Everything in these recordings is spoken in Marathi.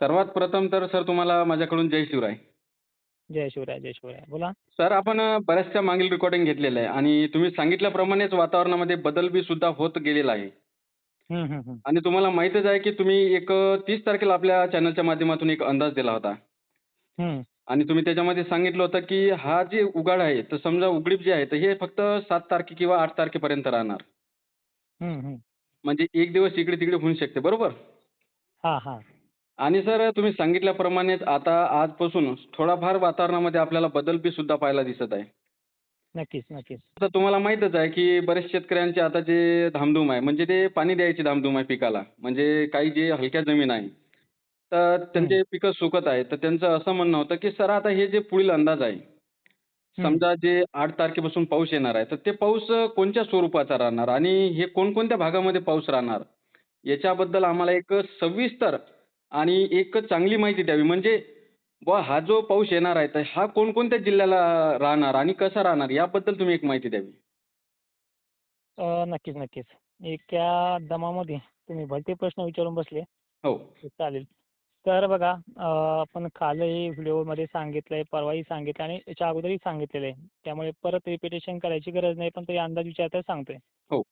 सर्वात प्रथम तर सर तुम्हाला माझ्याकडून जय शिवराय. जय शिवराय, जय शिवराय. बोला. सर आपण बऱ्याचशा मागील रेकॉर्डिंग घेतलेलं आहे आणि तुम्ही सांगितल्याप्रमाणेच वातावरणामध्ये बदल बी सुद्धा होत गेलेला आहे. आणि तुम्हाला माहीतच आहे की तुम्ही एक 30 तारखेला आपल्या चॅनलच्या माध्यमातून एक अंदाज दिला होता. आणि तुम्ही त्याच्यामध्ये सांगितलं होतं की हा जे उघाड आहे, तर समजा उघडीप जे आहे, तर हे फक्त 7 तारखे किंवा 8 तारखेपर्यंत राहणार. म्हणजे एक दिवस इकडे-तिकडे होऊ शकते, बरोबर? हां, हां. आणि सर तुम्ही सांगितल्याप्रमाणेच आता आजपासून थोडाफार वातावरणामध्ये आपल्याला बदल बी सुद्धा पाहायला दिसत आहे. नक्कीच, नक्कीच. आता तुम्हाला माहीतच आहे की बरेच शेतकऱ्यांची आता जे धामधूम आहे, म्हणजे ते पाणी द्यायची धामधूम आहे पिकाला. म्हणजे काही जे हलक्या जमीन आहे, तर. त्यांचे पिकं सुकत आहेत. तर त्यांचं असं म्हणणं होतं की सर आता हे जे पुढील अंदाज आहे. समजा जे 8 तारखेपासून पाऊस येणार आहे, तर ते पाऊस कोणत्या स्वरूपाचा राहणार आणि हे कोणकोणत्या भागामध्ये पाऊस राहणार? याच्याबद्दल आम्हाला एक सविस्तर आणि एक चांगली माहिती द्यावी. म्हणजे बुवा हा जो पाऊस येणार आहे, तर हा कोणकोणत्या जिल्ह्याला राहणार आणि कसा राहणार याबद्दल तुम्ही एक माहिती द्यावी. अ, नक्कीच, नक्कीच. एका दमामध्ये तुम्ही भलते प्रश्न विचारून बसले. हो. चालेल. तर बघा अ, आपण कालही व्हिडिओमध्ये सांगितलंय, परवाही सांगितलं आणि याच्या अगोदरही सांगितलेलं आहे. त्यामुळे परत रिपिटेशन करायची गरज नाही, पण तरी अंदाज विचारता सांगतोय. हो.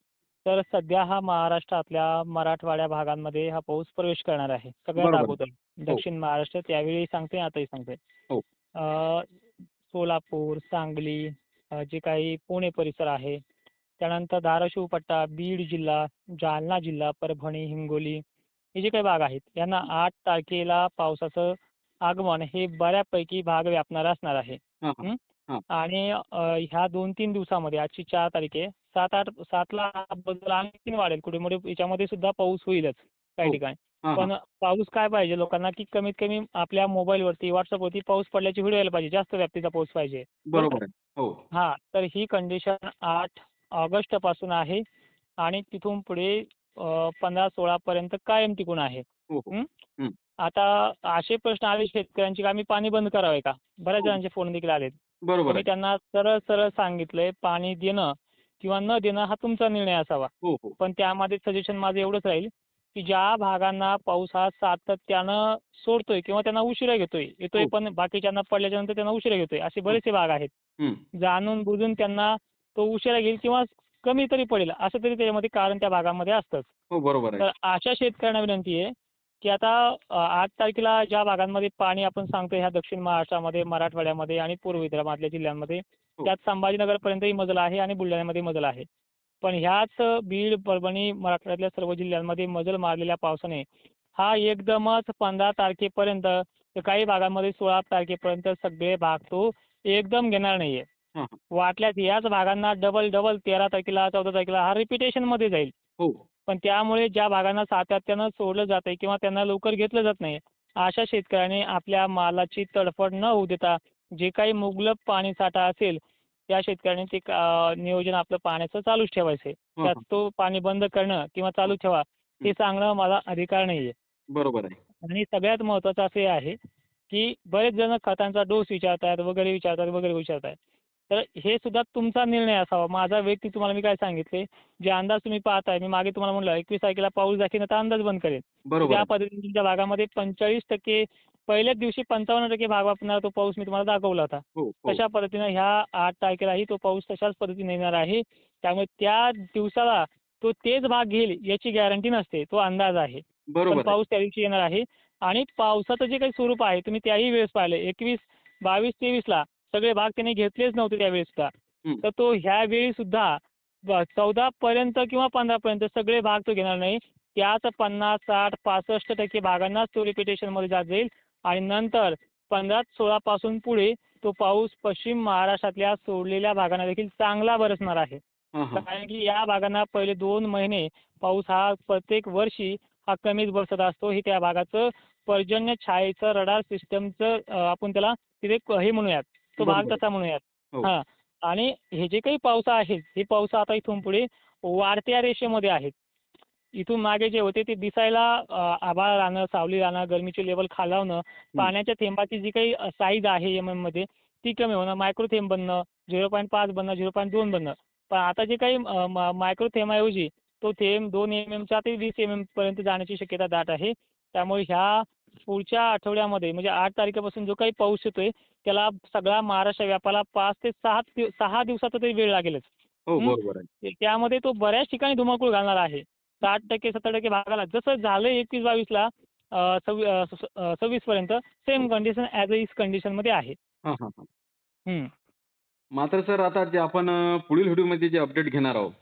तर सध्या हा महाराष्ट्रातल्या मराठवाड्या भागांमध्ये हा पाऊस प्रवेश करणार आहे. सगळ्यात बरोबर. अगोदर. हो. दक्षिण महाराष्ट्र त्यावेळी सांगतोय, आताही सांगतोय. हो. अ, सोलापूर, सांगली अ, जे काही पुणे परिसर आहे, त्यानंतर धाराशिव पट्टा, बीड जिल्हा, जालना जिल्हा, परभणी, हिंगोली हे जे काही भाग आहेत, यांना 8 तारखेला पावसाचं आगमन हे बऱ्यापैकी भाग व्यापणार असणार आहे. हां, हां. आणि अ, ह्या 2-3 दिवसामध्ये आजची 4 तारीख आहे. 7-8 7ला हा बदल आणखीन वाढेल. कुठे-कुठे याच्यामध्ये सुद्धा पाऊस होईलच काही हो. ठिकाणी. पण पाऊस काय पाहिजे लोकांना, की कमीत कमी आपल्या मोबाईलवरती, WhatsAppवरती पाऊस पडल्याची व्हिडिओ यायला पाहिजे. जास्त व्याप्तीचा पाऊस पाहिजे. बरोबर. हो. हां. तर ही कंडिशन 8 ऑगस्टपासून आहे आणि तिथून पुढे अ, 15-16 पर्यंत कायम टिकून आहे. हो. आता असे प्रश्न आले शेतकऱ्यांचे, की आम्ही पाणी बंद करावे का? बऱ्याच. जणांचे फोन देखील आलेत. बरोबर. त्यांना सरळ-सरळ सांगितलंय, पाणी देणं किंवा न देणं हा तुमचा निर्णय असावा. हो, हो. पण त्यामध्ये सजेशन माझं एवढंच राहील, की ज्या भागांना पाऊस हा सातत्यानं सोडतोय किंवा त्यांना उशिरा घेतोय, येतोय हो. पण बाकीच्यांना पडल्याच्यानंतर त्यांना उशिरा घेतोय, असे बरेचसे भाग आहेत. हं. जाणून-बुजून त्यांना तो उशिरा घेईल किंवा कमी तरी पडेल, असं तरी त्याच्यामध्ये कारण त्या भागामध्ये असतंच. हो, बरोबर आहे. तर अशा शेतकऱ्यांना विनंती आहे, की आता 8 तारखेला ज्या भागांमध्ये पाणी आपण सांगतोय ह्या दक्षिण महाराष्ट्रामध्ये, मराठवाड्यामध्ये आणि पूर्व विदर्भातल्या जिल्ह्यांमध्ये, हो. त्यात संभाजीनगरपर्यंतही मजल आहे आणि बुलढाण्यामध्ये मजल आहे. पण ह्याच बीड, परभणी, मराठवाड्यातल्या सर्व जिल्ह्यांमध्ये मजल मारलेल्या पावसाने हा एकदमच 15 तारखेपर्यंत तर काही भागांमध्ये 16 तारखेपर्यंत सगळे भाग तो एकदम घेणार नाहीये. हां, हां. वाटल्यास याच भागांना डबल-डबल 13 तारखेला, 14 तारखेला हा रिपिटेशनमध्ये जाईल. पण त्यामुळे ज्या भागांना सातत्यानं सोडलं जातंय किंवा त्यांना लवकर घेतलं जात नाही, अशा शेतकऱ्यांनी आपल्या मालाची तडफड न होऊ देता जे काही मुबलक पाणीसाठा असेल, त्या शेतकऱ्यांनी ते नियोजन आपलं पाण्याचं चालूच ठेवायचं आहे. त्यात. तो पाणी बंद करणं किंवा चालू ठेवा हे सांगणं माझा अधिकार नाहीये. बरोबर आहे. आणि सगळ्यात महत्त्वाचं असं हे आहे, की बरेच जण खतांचा डोस विचारतायत, वगैरे विचारतात, वगैरे विचारतायत. तर हे सुद्धा तुमचा निर्णय असावा. माझा वैयक्तिक तुम्हाला मी काय सांगितले, जे अंदाज तुम्ही पाहताय, मी मागे तुम्हाला म्हटलं 21 तारखेला पाऊस दाखवीन तर अंदाज बंद. बरोबर त्या. पद्धतीने तुमच्या भागामध्ये 45% पहिल्याच दिवशी 55% भाग वापरणारा तो पाऊस मी तुम्हाला दाखवला होता. हो, हो. तशा पद्धतीनं ह्या 8 तारखेलाही तो पाऊस तशाच पद्धतीने येणार आहे. त्यामुळे त्या दिवसाला तो तेच भाग घेईल याची गॅरंटी नसते. तो अंदाज आहे. बरोबर. पाऊस त्या दिवशी येणार आहे आणि पावसाचं जे काही स्वरूप आहे, तुम्ही त्याही वेळेस पाहिलं 21, 22, 23ला सगळे भाग त्यांनी घेतलेच नव्हते त्यावेळेस सुद्धा. हं. तर तो ह्यावेळी सुद्धा ब 14 पर्यंत किंवा 15 पर्यंत सगळे भाग तो घेणार नाही. त्याच 50, 60, 65% भागांनाच तो रिपिटेशनमध्ये जात जाईल आणि नंतर 15-16 पासून पुढे तो पाऊस पश्चिम महाराष्ट्रातल्या सोडलेल्या भागांना देखील चांगला बरसणार आहे. कारण की या भागांना पहिले 2 महिने पाऊस हा प्रत्येक वर्षी हा कमीच बरसत असतो. हे त्या भागाचं पर्जन्य छायेचं रडार सिस्टमचं आपण त्याला तिथे क- हे म्हणूयात, तो भाग. तसा म्हणूयात. हो. हां. आणि हे जे काही पावसा आहेत, हे पाऊस आता इथून पुढे वाढत्या रेषेमध्ये आहेत. इथून मागे जे होते ते दिसायला आभाळ राहणं, सावली राहणं, गरमीची लेव्हल खालावणं, पाण्याच्या थेंबाची जी काही साईज आहे एमएममध्ये ती कमी होणं, मायक्रो थेंब बनणं, 0.5 बनणं, 0.2 बनणं. पण आता जे काही मायक्रो थेंबाऐवजी तो थेंब 2 एमएमचा ते 20 एमएम पर्यंत जाण्याची शक्यता दाट आहे. त्यामुळे ह्या पुढच्या आठवड्यामध्ये म्हणजे आठ तारखेपासून जो काही पाऊस येतोय त्याला सगळा महाराष्ट्र व्यापाला पाच ते सहा दिव- सहा दिवसाचा तरी वेळ लागेलच. हो हं? बरोबर आहे. ते- त्यामध्ये तो बऱ्याच ठिकाणी धुमाकूळ घालणार आहे. साठ टक्के सत्तर टक्के भागाला. जसं झालं एकवीस बावीसला अं, सव्वी अं, स- अं, सव्वीसपर्यंत same condition as uh is कंडिशनमध्ये आहे. हां हां हां. हं. मात्र सर आता जे आपण अ, पुढील व्हिडिओमध्ये जे अपडेट घेणार आहोत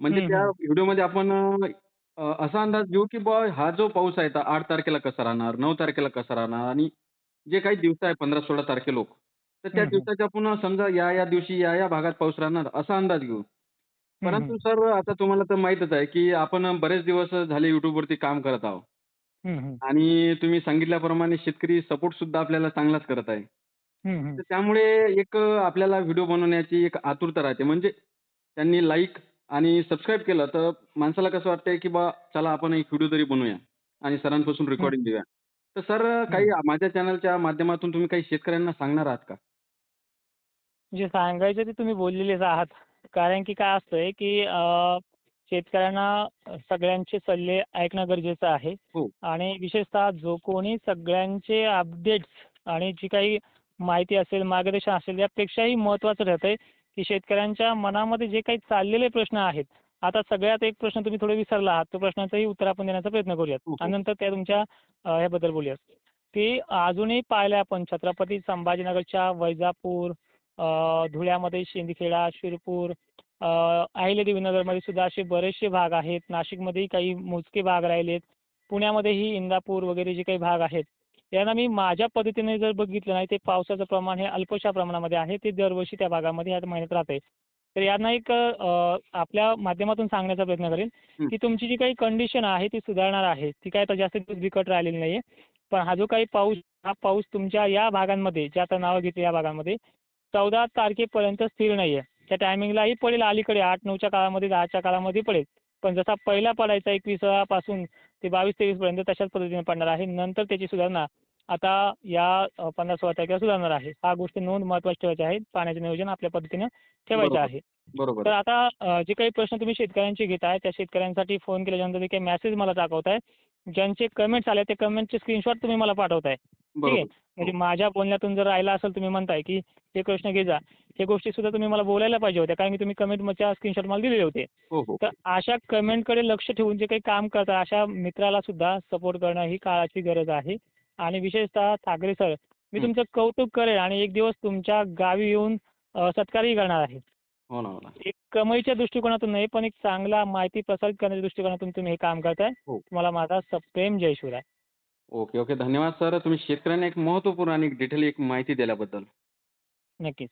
म्हणजे हं, त्या हं. व्हिडिओमध्ये आपण अ, असा अंदाज घेऊ की बुवा हा जो पाऊस आहे आठ तारखेला कसा राहणार नऊ तारखेला कसा राहणार आणि जे काही दिवस आहे पंधरा सोळा तारखे लोक तर त्या. दिवसाच्या पुन्हा समजा या या दिवशी या या भागात पाऊस राहणार असा अंदाज घेऊ परंतु. सर आता तुम्हाला तर माहीतच आहे की आपण बरेच दिवस झाले युट्यूबवरती काम करत आहोत. आणि तुम्ही सांगितल्याप्रमाणे शेतकरी सपोर्ट सुद्धा आपल्याला चांगलाच करत आहे. तर त्यामुळे एक आपल्याला व्हिडिओ बनवण्याची एक आतुरता राहते म्हणजे त्यांनी लाईक आणि सबस्क्राईब केलं तर माणसाला कसं वाटतंय की बा चला आपण एक व्हिडिओ तरी बनवूया आणि सरांपासून रेकॉर्डिंग देऊया. तर सर काही माझ्या चॅनलच्या माध्यमातून तुम्ही काही शेतकऱ्यांना सांगणार आहात का? जे सांगायचं ते तुम्ही बोललेलेच आहात. कारण की काय असतंय की अं, शेतकऱ्यांना सगळ्यांचे सल्ले ऐकणं गरजेचं आहे. हो. आणि विशेषतः जो कोणी सगळ्यांचे अपडेट्स आणि जी काही माहिती असेल मार्गदर्शन असेल यापेक्षाही महत्त्वाचं राहतंय की शेतकऱ्यांच्या मनामध्ये जे काही चाललेले प्रश्न आहेत आता सगळ्यात एक प्रश्न तुम्ही थोडे विसरला आहात तो प्रश्नाचंही उत्तर आपण देण्याचा प्रयत्न करूयात. आणि नंतर त्या तुमच्या ह्याबद्दल बोलूयात. की अजूनही पाहिलं आपण छत्रपती संभाजीनगरच्या वैजापूर धुळ्यामध्ये शिंदखेडा शिरपूर अहिल्यादेवीनगरमध्ये सुद्धा असे बरेचसे भाग आहेत. नाशिकमध्येही काही मोजके भाग राहिलेत. पुण्यामध्येही इंदापूर वगैरे जे काही भाग आहेत यांना मी माझ्या पद्धतीने जर बघितलं नाही ते पावसाचं प्रमाण हे अल्पशा प्रमाणामध्ये आहे ते दरवर्षी त्या भागामध्ये ह्या महिन्यात राहते. तर यांना एक आपल्या माध्यमातून सांगण्याचा प्रयत्न करेन. की तुमची जी काही कंडिशन आहे ती सुधारणार आहे. ती काय आता जास्त दिवस बिकट राहिलेली नाही आहे पण हा जो काही पाऊस हा पाऊस तुमच्या या भागांमध्ये जे आता नावं घेतली या भागांमध्ये चौदा तारखेपर्यंत स्थिर नाही आहे त्या टायमिंगलाही पडेल अलीकडे आठ नऊच्या काळामध्ये दहाच्या काळामध्ये पडेल. पण जसा पहिला पडायचा एकविसापासून ते बावीस तेवीसपर्यंत तशाच पद्धतीने पडणार आहे. नंतर त्याची सुधारणा आता या पंधरा सोळा तारखेला सुधारणार आहे. हा गोष्टी नोंद महत्त्वाची ठेवायची आहे पाण्याचे नियोजन आपल्या पद्धतीनं ठेवायचं. आहे. बरोबर. तर आता जे काही प्रश्न तुम्ही शेतकऱ्यांचे घेताय त्या शेतकऱ्यांसाठी फोन केल्यानंतर काही मेसेज मला दाखवताय. ज्यांचे कमेंट्स आले ते कमेंटचे स्क्रीनशॉट तुम्ही मला पाठवताय. ठीक आहे. म्हणजे माझ्या बोलण्यातून जर राहिला असेल तुम्ही म्हणताय की हे प्रश्न घे जा. हे गोष्टी सुद्धा तुम्ही मला बोलायला पाहिजे होत्या. कारण की तुम्ही कमेंटच्या स्क्रीनशॉट मला दिलेले होते. हो हो. तर अशा कमेंटकडे लक्ष ठेवून जे काही काम करतात अशा मित्राला सुद्धा सपोर्ट करणं ही काळाची गरज आहे. आणि विशेषतः ठाकरे सर मी हं. तुमचं कौतुक करेन आणि एक दिवस तुमच्या गावी येऊन सत्कारही करणार आहे. हो ना हो एक कमाईच्या दृष्टिकोनातून नाही पण एक चांगला माहिती प्रसारित करण्याच्या दृष्टिकोनातून तुम्ही हे काम करताय. हो. तुम्हाला माझा सप्रेम जय शिवराय. Okay okay. धन्यवाद सर. तुम्ही शेतकऱ्यांना एक महत्त्वपूर्ण आणि डिटेल एक माहिती दिल्याबद्दल. नक्कीच.